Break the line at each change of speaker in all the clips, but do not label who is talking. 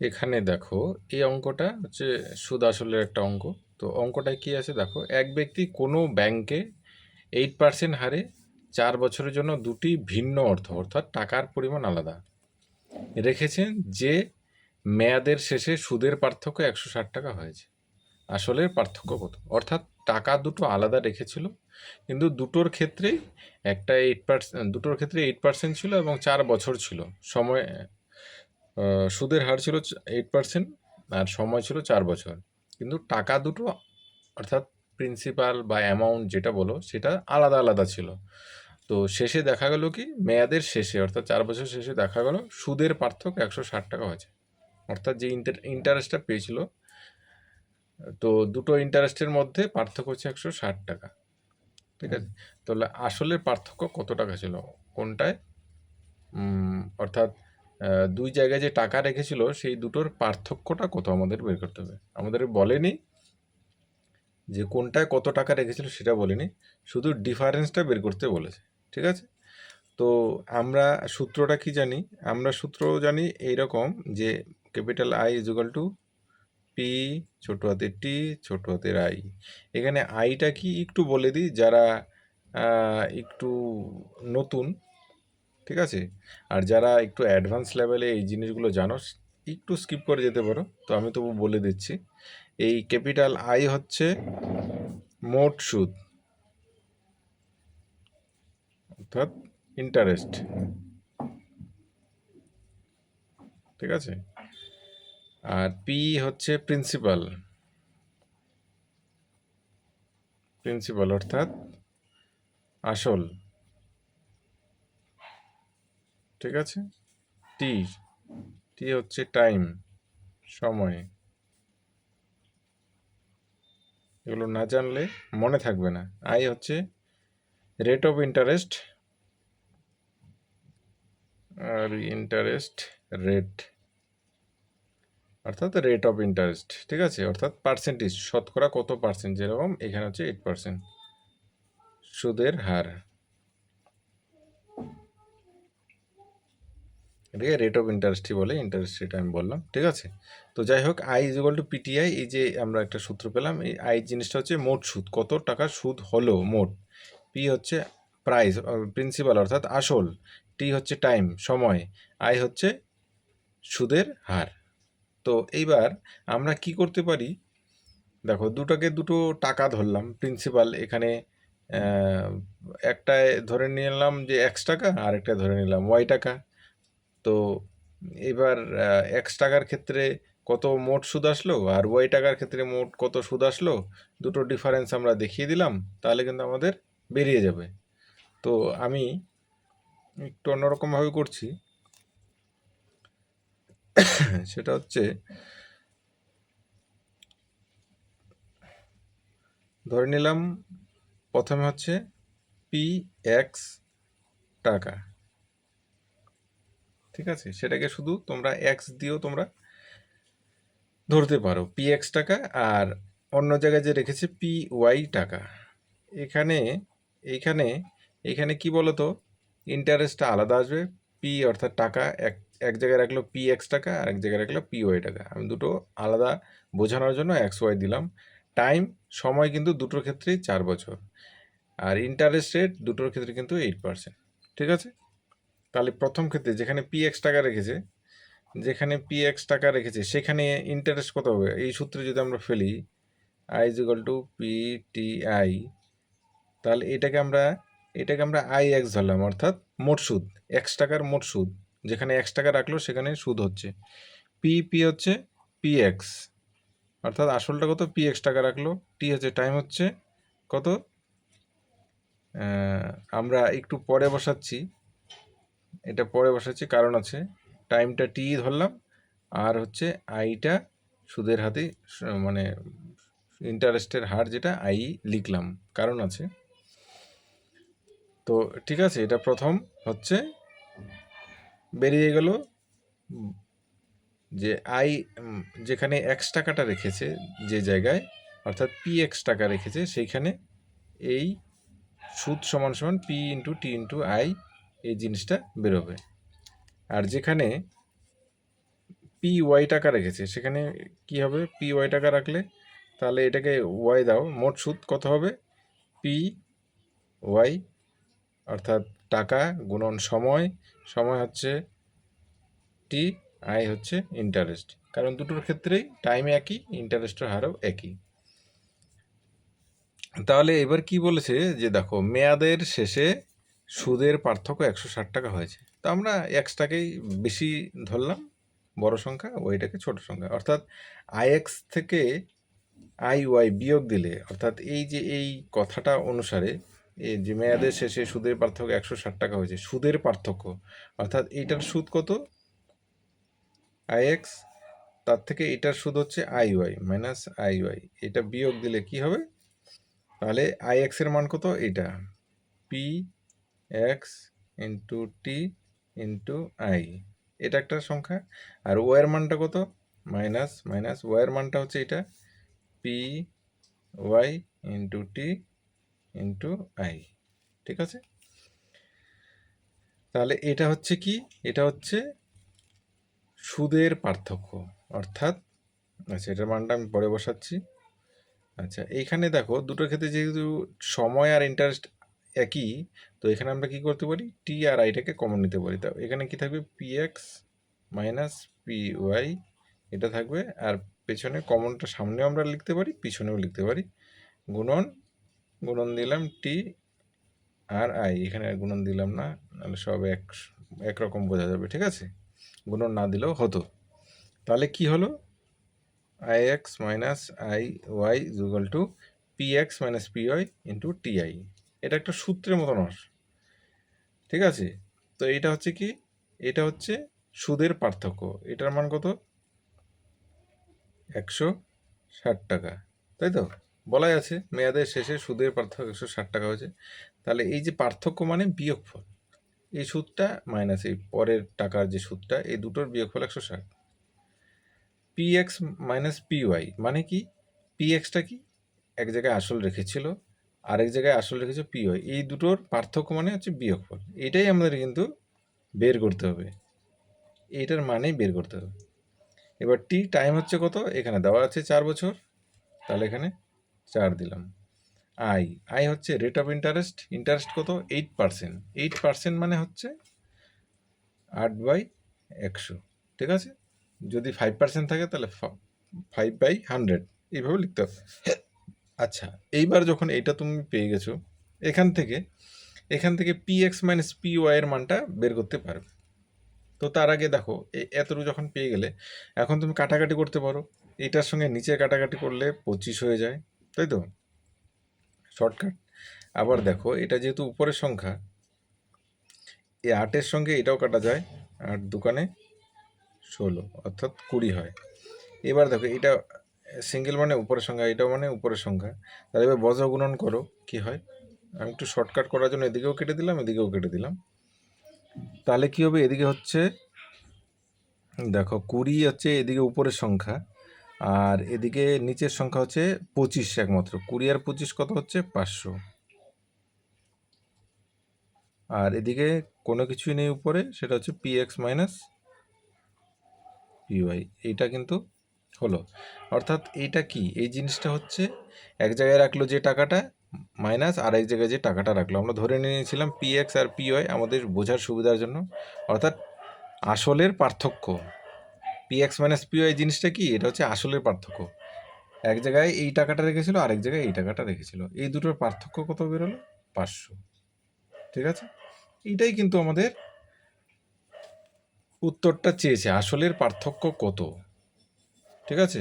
এখানে দেখো, এই অঙ্কটা হচ্ছে সুদ আসলের একটা অঙ্ক। তো অঙ্কটায় কি আছে দেখো, এক ব্যক্তি কোনো ব্যাংকে এইট পার্সেন্ট হারে চার বছরের জন্য দুটি ভিন্ন অর্থ, অর্থাৎ টাকার পরিমাণ আলাদা। রেখেছেন যে মেয়াদের শেষে সুদের পার্থক্য একশো ষাট টাকা হয়েছে। আসলের পার্থক্য কত? অর্থাৎ টাকা দুটো আলাদা রেখেছিল, কিন্তু দুটোর ক্ষেত্রেই একটা এইট পার্সেন্ট দুটোর ক্ষেত্রে এইট পার্সেন্ট ছিল এবং চার বছর ছিল। সময় সুদের হার ছিল এইট পার্সেন্ট আর সময় ছিল চার বছর। কিন্তু টাকা দুটো, অর্থাৎ প্রিন্সিপাল বা অ্যামাউন্ট যেটা বলো, সেটা আলাদা আলাদা ছিল। তো শেষে দেখা গেল কি, মেয়াদের শেষে, অর্থাৎ চার বছর শেষে দেখা গেল, সুদের পার্থক্য একশো ষাট টাকা হয়েছে। অর্থাৎ যে ইন্টারেস্টটা পেয়েছিল, তো দুটো ইন্টারেস্টের মধ্যে পার্থক্য হচ্ছে একশো ষাট টাকা। ঠিক আছে? তাহলে আসলে পার্থক্য কত টাকা ছিল? কোনটায়? অর্থাৎ দুই জায়গায় যে টাকা রেখেছিল, সেই দুটোর পার্থক্যটা কত আমাদের বের করতে হবে। আমাদের বলেনি যে কোনটায় কত টাকা রেখেছিল সেটা বলেনি, শুধু ডিফারেন্সটা বের করতে বলেছে, ঠিক আছে? তো আমরা সূত্রটা কি জানি? আমরা সূত্র জানি এইরকম যে capital I is equal to P ছোটো হাতের টি ছোটো হাতের আই এখানে আইটা কি একটু বলে দিই, যারা একটু নতুন ঠিক আছে? আর যারা একটু অ্যাডভান্স লেভেলে এই জিনিসগুলো জানো, একটু স্কিপ করে যেতে পারো। তো আমি তবু বলে দিচ্ছি, এই ক্যাপিটাল আই হচ্ছে মোট সুদ, অর্থাৎ ইন্টারেস্ট ঠিক আছে? আর পি হচ্ছে প্রিন্সিপাল প্রিন্সিপাল অর্থাৎ আসল। ঠিক আছে? টি টি হচ্ছে টাইম সময়। এগুলো না জানলে মনে থাকবে না। আই হচ্ছে রেট অফ ইন্টারেস্ট আর ইন্টারেস্ট রেট অর্থাৎ রেট অফ ইন্টারেস্ট ঠিক আছে? অর্থাৎ পার্সেন্টেজ শতকরা কত পার্সেন্ট যেরকম এখানে হচ্ছে এইট পার্সেন্ট সুদের হার। এটাকে রেট অফ ইন্টারেস্টই বলে ইন্টারেস্ট রেট আমি বললাম, ঠিক আছে? তো যাই হোক I is equal to PTI এই যে আমরা একটা সূত্র পেলাম, এই আই জিনিসটা হচ্ছে মোট সুদ, কত টাকা সুদ হলো মোট? পি হচ্ছে প্রাইস প্রিন্সিপাল অর্থাৎ আসল টি হচ্ছে টাইম সময় আই হচ্ছে সুদের হার। তো এইবার আমরা কি করতে পারি? দেখো, দুটোকে দুটো টাকা ধরলাম প্রিন্সিপাল এখানে একটায় ধরে নিলাম যে এক্স টাকা আর একটা ধরে নিলাম ওয়াই টাকা। তো এবার এক্স টাকার ক্ষেত্রে কত মোট সুদ আসলো আর ওয়াই টাকার ক্ষেত্রে মোট কত সুদ আসলো, দুটো ডিফারেন্স আমরা দেখিয়ে দিলাম, তাহলে কিন্তু আমাদের বেরিয়ে যাবে। তো আমি একটু অন্যরকমভাবে করছি। সেটা হচ্ছে, ধরে নিলাম প্রথমে হচ্ছে পি এক্স টাকা। ঠিক আছে? সেটাকে শুধু তোমরা এক্স দিয়েও তোমরা ধরতে পারো। পি এক্স টাকা আর অন্য জায়গায় যে রেখেছে পি ওয়াই টাকা। এখানে এইখানে এখানে কি বলো তো ইন্টারেস্টটা আলাদা আসবে। পি অর্থাৎ টাকা এক এক জায়গায় রাখল পি এক্স টাকা আর এক জায়গায় রাখল পি ওয়াই টাকা। আমি দুটো আলাদা বোঝানোর জন্য এক্স ওয়াই দিলাম। টাইম সময় কিন্তু দুটোর ক্ষেত্রেই চার বছর। আর ইন্টারেস্ট রেট দুটোর ক্ষেত্রে কিন্তু এইট পার্সেন্ট ঠিক আছে? তাহলে প্রথম ক্ষেত্রে যেখানে পি এক্স টাকা রেখেছে, যেখানে পি এক্স টাকা রেখেছে, সেখানে ইন্টারেস্ট কত হবে? এই সূত্রে যদি আমরা ফেলি I is equal to P T I তাহলে এটাকে আমরা এটাকে আমরা আই এক্স ধরলাম, অর্থাৎ মোট সুদ এক্স টাকার মোট সুদ, যেখানে এক্স টাকা রাখল, সেখানে সুদ হচ্ছে। পি পি হচ্ছে পি এক্স অর্থাৎ আসলটা কত? পি এক্স টাকা রাখল টি হচ্ছে টাইম হচ্ছে কত? আমরা একটু পরে বসাচ্ছি। এটা পরে বসাচ্ছি, কারণ আছে। টাইমটা টি ধরলাম, আর হচ্ছে আইটা সুদের হাতে মানে ইন্টারেস্টের হার যেটা আই লিখলাম, কারণ আছে। তো ঠিক আছে, এটা প্রথম হচ্ছে, বেরিয়ে গেল, যে আই যেখানে এক্স টাকাটা রেখেছে যে জায়গায়, অর্থাৎ পি এক্স টাকা রেখেছে, সেইখানে এই সুদ সমান সমান P into T into I জিনিসটা বেরোবে। আর যেখানে পি ওয়াই টাকা রেখেছে, সেখানে কি হবে? পি ওয়াই টাকা রাখলে তাহলে এটাকে ওয়াই দাও। মোট সুদ কত হবে? পি ওয়াই অর্থাৎ টাকা গুণন সময়। সময় হচ্ছে টি আই হচ্ছে ইন্টারেস্ট কারণ দুটোর ক্ষেত্রেই টাইম একই ইন্টারেস্টের হারও একই। তাহলে এবার কি বলেছে? যে দেখো, মেয়াদের শেষে সুদের পার্থক্য একশো ষাট টাকা হয়েছে। তো আমরা এক্সটাকেই বেশি ধরলাম, বড় সংখ্যা, ওইটাকে ছোট সংখ্যা। অর্থাৎ আইএক্স থেকে আই ওয়াই বিয়োগ দিলে, অর্থাৎ এই যে এই কথাটা অনুসারে, এই যে মেয়াদের শেষে সুদের পার্থক্য একশো ষাট টাকা হয়েছে, সুদের পার্থক্য, অর্থাৎ এইটার সুদ কত? আইএক্স তার থেকে এটার সুদ হচ্ছে I Y minus I Y. এটা বিয়োগ দিলে কি হবে? তাহলে আই এক্সের মান কত? এটা P X into T into I এটা একটা সংখ্যা। আর ওয়ের মানটা কত? মাইনাস মাইনাস ওয়ের মানটা হচ্ছে এটা। P Y into T into I ঠিক আছে? তাহলে এটা হচ্ছে কি? এটা হচ্ছে সুদের পার্থক্য। অর্থাৎ আচ্ছা এটার মানটা আমি পরে বসাচ্ছি। আচ্ছা এইখানে দেখো, দুটোর ক্ষেত্রে যেহেতু সময় আর ইন্টারেস্ট একই। তো এখানে আমরা কি করতে পারি? টি আর আইটাকে কমন নিতে পারি। তো এখানে কি থাকবে? P X minus P Y এটা থাকবে। আর পেছনে কমনটা সামনেও আমরা লিখতে পারি, পিছনেও লিখতে পারি। গুণন গুণন দিলাম টি আর আই এখানে আর গুণন দিলাম না, নাহলে সব এক, একরকম বোঝা যাবে, ঠিক আছে? গুণন না দিলেও হতো। তাহলে কি হলো? I X minus I Y equal to P X minus P Y into T I এটা একটা সূত্রের মতন আসে ঠিক আছে? তো এটা হচ্ছে কি? এটা হচ্ছে সুদের পার্থক্য। এটার মান কত? একশো ষাট টাকা। তাই তো? বলাই আছে, মেয়াদের শেষে সুদের পার্থক্য একশো ষাট টাকা হয়েছে। তাহলে এই যে পার্থক্য মানে বিয়োগফল। এই সুদটা মাইনাস এই পরের টাকার যে সুদটা, এই দুটোর বিয়োগফল একশো ষাট। P X minus P Y মানে কি? পি এক্সটা কি? এক জায়গায় আসল রেখেছিল। আরেক জায়গায় আসল রেখেছে পি ওয়াই। এই দুটোর পার্থক্য মানে হচ্ছে বিয়োগফল। এটাই আমাদের কিন্তু বের করতে হবে। এইটার মানেই বের করতে হবে। এবার টি টাইম হচ্ছে কত? এখানে দেওয়া আছে চার বছর। তাহলে এখানে চার দিলাম। আই আই হচ্ছে রেট অফ ইন্টারেস্ট ইন্টারেস্ট কত? এইট পার্সেন্ট এইট পার্সেন্ট মানে হচ্ছে আট বাই একশো। ঠিক আছে? যদি ফাইভ পার্সেন্ট থাকে তাহলে ফাইভ বাই হান্ড্রেড এইভাবে লিখতে হবে। আচ্ছা এইবার যখন এইটা তুমি পেয়ে গেছো, এখান থেকে এখান থেকে পি এক্স মাইনাস পি ওয়াইয়ের মানটা বের করতে পারবে। তো তার আগে দেখো এতটুকু যখন পেয়ে গেলে, এখন তুমি কাটাকাটি করতে পারো। এটার সঙ্গে নিচে কাটাকাটি করলে পঁচিশ হয়ে যায়, তাই তো? শর্টকাট আবার দেখো, এটা যেহেতু উপরের সংখ্যা এই আটের সঙ্গে এটাও কাটা যায়, আট দোকানে ষোলো, অর্থাৎ কুড়ি হয়। এবার দেখো, এটা সিঙ্গেল মানে উপরের সংখ্যা, এটা মানে উপরের সংখ্যা। তাহলে এবার বজ্র গুণন করো, কি হয়? আমি একটু শর্টকাট করার জন্য এদিকেও কেটে দিলাম, এদিকেও কেটে দিলাম। তাহলে কি হবে? এদিকে হচ্ছে, দেখো, কুড়ি হচ্ছে এদিকে উপরের সংখ্যা, আর এদিকে নিচের সংখ্যা হচ্ছে পঁচিশ একমাত্র। কুড়ি আর পঁচিশ কত হচ্ছে? পাঁচশো। আর এদিকে কোনো কিছুই নেই উপরে, সেটা হচ্ছে পি এক্স মাইনাস পিওয়াই এইটা কিন্তু হলো। অর্থাৎ এইটা কি? এই জিনিসটা হচ্ছে এক জায়গায় রাখল যে টাকাটা মাইনাস আর এক জায়গায় যে টাকাটা রাখল। আমরা ধরে নিয়েছিলাম পি এক্স আর পিওয়াই আমাদের বোঝার সুবিধার জন্য। অর্থাৎ আসলের পার্থক্য। পি এক্স মাইনাস পিওয়াই জিনিসটা কি? এটা হচ্ছে আসলের পার্থক্য। এক জায়গায় এই টাকাটা রেখেছিল, আরেক জায়গায় এই টাকাটা রেখেছিল। এই দুটোর পার্থক্য কত বেরোলো? পাঁচশো। ঠিক আছে? এইটাই কিন্তু আমাদের উত্তরটা চেয়েছে। আসলের পার্থক্য কত? ঠিক আছে?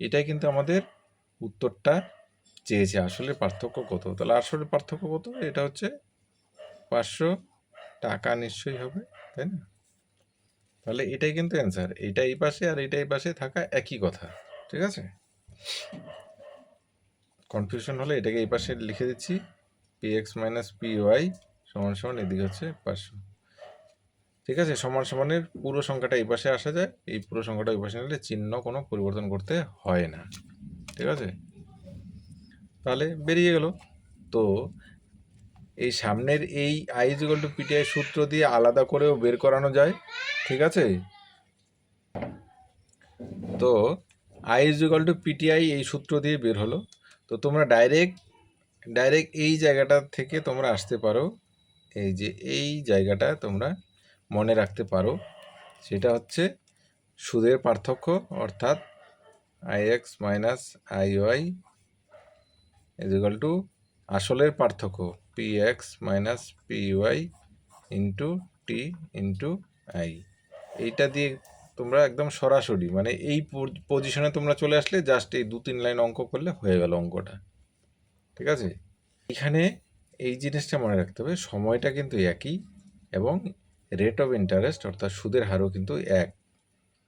এটাই কিন্তু আমাদের উত্তরটা চেয়েছে। আসলে পার্থক্য কত? তাহলে আসলে পার্থক্য কত? এটা হচ্ছে পাঁচশো টাকা নিশ্চয়ই হবে, তাই না? তাহলে এটাই কিন্তু অ্যান্সার এইটা এই পাশে আর এটা এই পাশে থাকা একই কথা, ঠিক আছে? কনফিউশন হলে এটাকে এই পাশে লিখে দিচ্ছি P X minus P Y সমান সমান এদিকে হচ্ছে পাঁচশো। ঠিক আছে? সমান সমানের পুরো সংখ্যাটা এই পাশে আসা যায়। এই পুরো সংখ্যাটা এই পাশে নিলে চিহ্ন কোনো পরিবর্তন করতে হয় না। ঠিক আছে? তাহলে বেরিয়ে গেল। তো এই সামনের এই আই ইজিক্যাল টু পিটিআই সূত্র দিয়ে আলাদা করেও বের করানো যায়। ঠিক আছে? তো আই ইকাল টু পিটিআই এই সূত্র দিয়ে বের হলো। তো তোমরা ডাইরেক্ট ডাইরেক্ট এই জায়গাটা থেকে তোমরা আসতে পারো। এই যে এই জায়গাটা তোমরা মনে রাখতে পারো, সেটা হচ্ছে সুদের পার্থক্য, অর্থাৎ I X minus I Y is equal to আসলের পার্থক্য, P X minus P Y into T into I. এইটা দিয়ে তোমরা একদম সরাসরি মানে এই পজিশনে তোমরা চলে আসলে জাস্ট এই দু তিন লাইন অঙ্ক করলে হয়ে গেল অঙ্কটা। ঠিক আছে? এখানে এই জিনিসটা মনে রাখতে হবে, সময়টা কিন্তু একই এবং রেট অফ ইন্টারেস্ট অর্থাৎ সুদের হারও কিন্তু এক।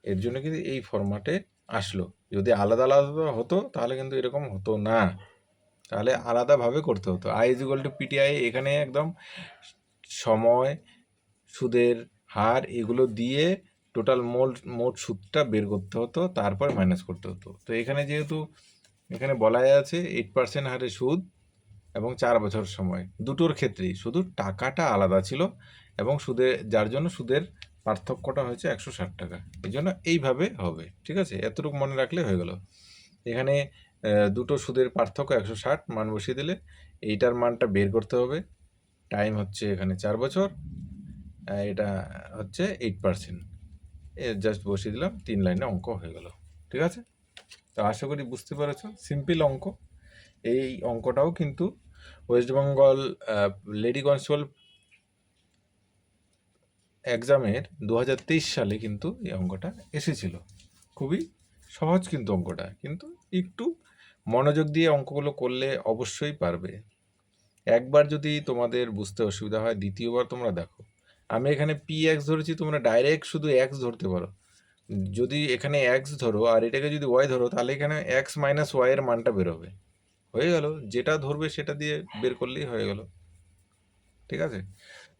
এর জন্য কিন্তু এই ফরম্যাটে আসলো। যদি আলাদা আলাদা হতো, তাহলে কিন্তু এরকম হতো না। তাহলে আলাদাভাবে করতে হতো। I is equal to PTI এখানে একদম সময়, সুদের হার এগুলো দিয়ে টোটাল মোল মোট সুদটা বের করতে হতো, তারপর মাইনাস করতে হতো। তো এখানে যেহেতু, এখানে বলাই আছে এইট পার্সেন্ট হারে সুদ এবং চার বছর সময়। দুটোর ক্ষেত্রেই। শুধু টাকাটা আলাদা ছিল এবং সুদে যার জন্য সুদের পার্থক্যটা হয়েছে একশো ষাট টাকা। এই জন্য এইভাবে হবে, ঠিক আছে? এতটুকু মনে রাখলে হয়ে গেল। এখানে দুটো সুদের পার্থক্য একশো ষাট, মান বসিয়ে দিলে। এইটার মানটা বের করতে হবে। টাইম হচ্ছে এখানে চার বছর। এটা হচ্ছে এইট পার্সেন্ট। জাস্ট বসিয়ে দিলাম, তিন লাইনে অঙ্ক হয়ে গেল, ঠিক আছে? তো আশা করি বুঝতে পেরেছ, সিম্পল অঙ্ক। এই অঙ্কটাও কিন্তু ওয়েস্ট বেঙ্গল লেডি কনস্টেবল এক্সামের দু হাজার তেইশ সালে কিন্তু এই অঙ্কটা এসেছিল। খুবই সহজ কিন্তু অঙ্কটা, কিন্তু একটু মনোযোগ দিয়ে অঙ্কগুলো করলে অবশ্যই পারবে। একবার যদি তোমাদের বুঝতে অসুবিধা হয়, দ্বিতীয়বার তোমরা দেখো। আমি এখানে পি এক্স ধরেছি, তোমরা ডাইরেক্ট শুধু এক্স ধরতে পারো। যদি এখানে এক্স ধরো আর এটাকে যদি ওয়াই ধরো, তাহলে এখানে এক্স মাইনাস ওয়াই এর মানটা বেরোবে হয়ে গেল, যেটা ধরবে সেটা দিয়ে বের করলেই হয়ে গেল। ঠিক আছে?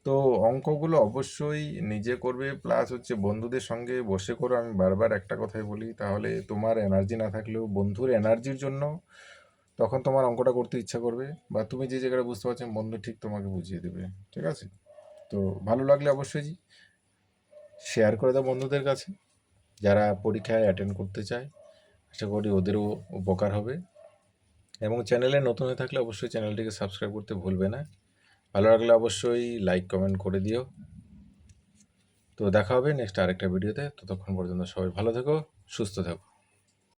তো অঙ্কগুলো অবশ্যই নিজে করবে প্লাস হচ্ছে বন্ধুদের সঙ্গে বসে করো। আমি বারবার একটা কথাই বলি, তাহলে তোমার এনার্জি না থাকলেও বন্ধুর এনার্জির জন্য তখন তোমার অঙ্কটা করতে ইচ্ছা করবে বা তুমি যে জায়গাটা বুঝতে পারছ বন্ধু ঠিক তোমাকে বুঝিয়ে দেবে, ঠিক আছে? তো ভালো লাগলে অবশ্যই শেয়ার করে দাও বন্ধুদের কাছে, যারা পরীক্ষায় অ্যাটেন্ড করতে চায়। আশা করি ওদেরও উপকার হবে। এবং চ্যানেলে নতুন হয়ে থাকলে অবশ্যই চ্যানেলটিকে সাবস্ক্রাইব করতে ভুলবে না। ভালো লাগলে অবশ্যই লাইক কমেন্ট করে দিও। তো দেখা হবে নেক্সট আরেকটা ভিডিওতে ততক্ষণ পর্যন্ত সবাই ভালো থেকো, সুস্থ থাকো।